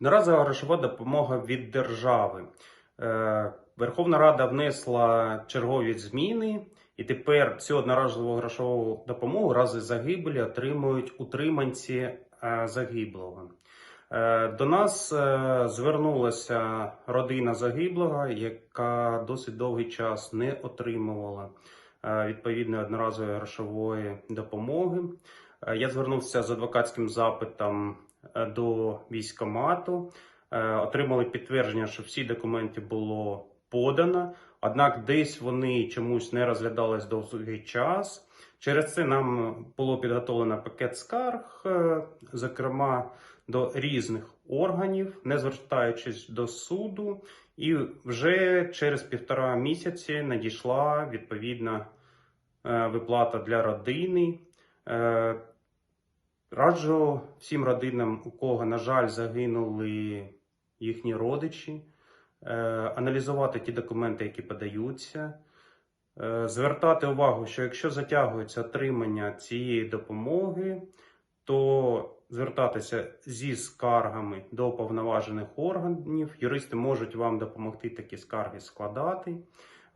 Наразова грошова допомога від держави. Е, Верховна Рада внесла чергові зміни, і тепер цю одноразову грошову допомогу рази загибелі отримують утриманці е, загиблого. Е, До нас звернулася родина загиблого, яка досить довгий час не отримувала відповідної одноразової грошової допомоги. Е, Я звернувся з адвокатським запитом е, до військкомату. Е, Отримали підтвердження, що всі документи було подано, однак десь вони чомусь не розглядались довгий час. Через це нам було підготовлено пакет скарг, зокрема до різних органів, не звертаючись до суду, і вже через півтора місяці надійшла відповідна виплата для родини. Е, Раджу всім родинам, у кого, на жаль, загинули їхні родичі, е, аналізувати ті документи, які подаються, е, звертати увагу, що якщо затягується отримання цієї допомоги, то звертатися зі скаргами до повноважених органів. Юристи можуть вам допомогти такі скарги складати.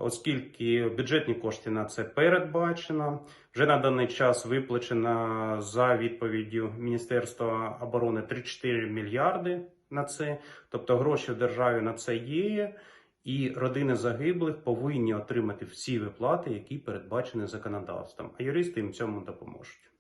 Оскільки бюджетні кошти на це передбачено, вже на даний час виплачено за відповіддю Міністерства оборони 34 мільярди на це. Тобто гроші в державі на це є, і родини загиблих повинні отримати всі виплати, які передбачені законодавством. А юристи їм цьому допоможуть.